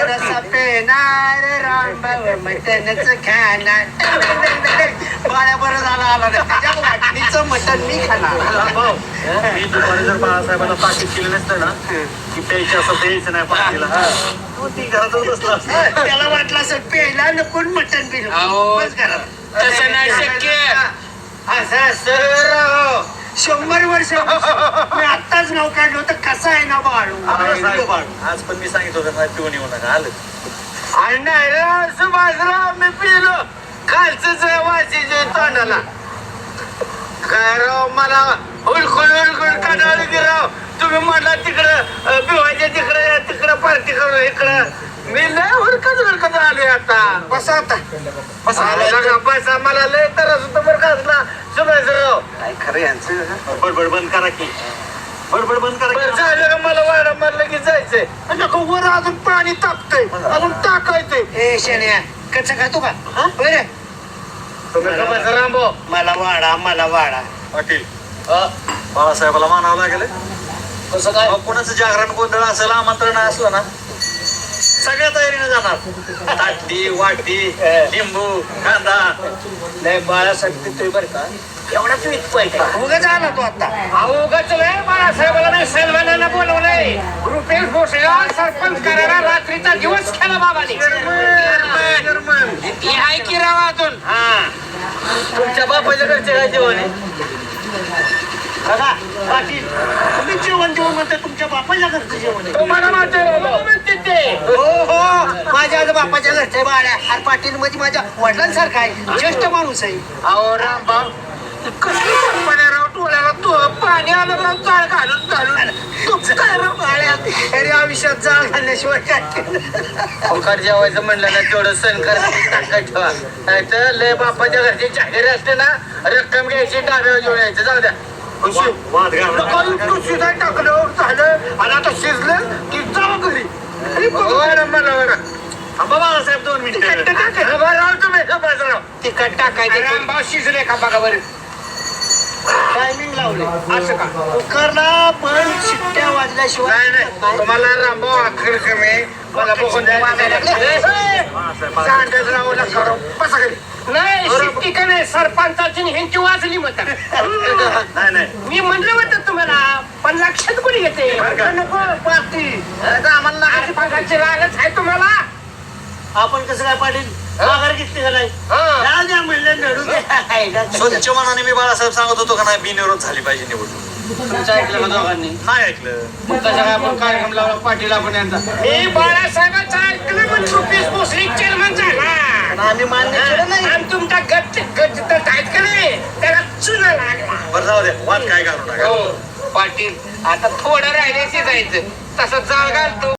रसा पेणार रामभाऊ मटणच खाणार बाळ्या बरं झालं आला नाही त्याच्या वाटणीचं मटण मी खाणार रामभाऊ मी दुपारी जर बाळासाहेबांना ताकीद केली नसतं ना की प्यायची असं नाही पार्टीला तू ती घरातच बसला असता. त्याला वाटलं असं पेला नको नको बिल तसं नाही शक्य. असं सर शंभर वर्ष मी आत्ताच नाव काढलं होतं कसं आहे ना बाळू? बाळू आज पण मी सांगितलं होतं ना पिऊन येऊ नका. आलं. आणि नाही रे, सुभाषराव मी पिलो. खालच वाशीचे तोंडाला काय राव मला उलकुल उलकुल काढावलं की राव. तुम्ही म्हणला तिकडं बिवायच्या तिकडं तिकडं पार्टी करू इकडं. मी लय हुडकत हुडकत आलोय आता. बस आता. बस. आला बसा मला लय त्रास होतो बरं का असला सुभाषराव काय खरं यांचं? बडबड बंद करा की. बडबड बंद करा बरं की झालं का? मला वाडा म्हणलं की जायचंय. नको वर अजून पाणी तापतंय. अजून टाकायचंय. ए शेण्या कच्चा खातो का? बरं. तुम्ही का बसा रामभाऊ मला वाडा मला वाडा. पाटील बाळासाहेबाला मानावं लागेल. कसं काय? अहो, कोणाचं जागरण गोंधळ असेल आमंत्रण असलं ना. सगळ्या तयारीने जाणार. ताटली वाटी लिंबू कांदा. नाही बाळासाहेब पितोय बरं का? एवढाच वीत पाहिजे उगाच आला तो आता. अवघच नाही बाळासाहेबाला नाही सलमानानं बोलवलंय. रुपेश भोसलेला सरपंच करायला रात्रीचा दिवस खेळा बाबाने. हे आहे की राव अजून? तुमच्या बापाच्या घरचे काय जेवण आहे? बघा पाटील तुम्ही जेवण जेवण म्हणते तुमच्या बापाच्या घरचं जेवण आहे. तुम्हाला माझं म्हणते ते हो हो माझ्या आज बापाच्या घरचे बाळ्या अरे पाटील म्हणजे माझ्या वडिलांसारखा आहे. ज्येष्ठ माणूस आहे. अहो रामभाऊ कसं राव? डोळ्याला तो पाणी आलं चाळ घालून घालून. तू काय रे बाळ्या अरे आयुष्यात जाळ घालण्याशिवाय काय अवकाळ जेवायचं म्हणलं ना तेवढं सण करायचं ठेवा. नाहीतर लय बापाच्या घरची जाहीर असते ना रक्कम घ्यायची घेऊन यायचं जाऊ द्या. टाकलं झालं आणि आता शिजलं की जाऊ घरी. मला थांबा बाळासाहेब दोन मिनिटं. टाकायचं शिजले का बघा बरं. टायमिंग लावले. असं का? कुकरला पण शिट्ट्या वाजल्याशिवाय नाही नाही. तुम्हाला रामभाऊ अखेर कमी. मला बघून सांगत राहू नका राव. बसा खाली. नाही शिट्टी का नाही? सरपंचाची ह्यांची वाजली मत. नाही नाही. मी म्हणलं होतं तुम्हाला पण लक्षात कोणी का? नको पार्टी. आम्हाला रागच आहे तुम्हाला. आपण कसं काय पाटील? माघार घेतली का नाही? हा. जाऊ द्या म्हणलं नडू द्या. स्वच्छ मनाने मी बाळासाहेब सांगत होतो का नाही बिनविरोध झाली पाहिजे निवडणूक. तुमचं ऐकलं का दोघांनी? नाही ऐकलं. मग काय आपण कार्यक्रम लावला? पाटील आपण यांचा. मी बाळासाहेबांचं ऐकलं पण रुपीस चेअरमन झाला. आम्ही मान्य केलं नाही. आणि तुमचा गच्च गच्च तर आहेत का नाही त्याला चुना लागला. बरं जाऊ वाद काय घालू नका. हो पाटील आता थोडं राहिले जायचं. तसं जाळ घालतो.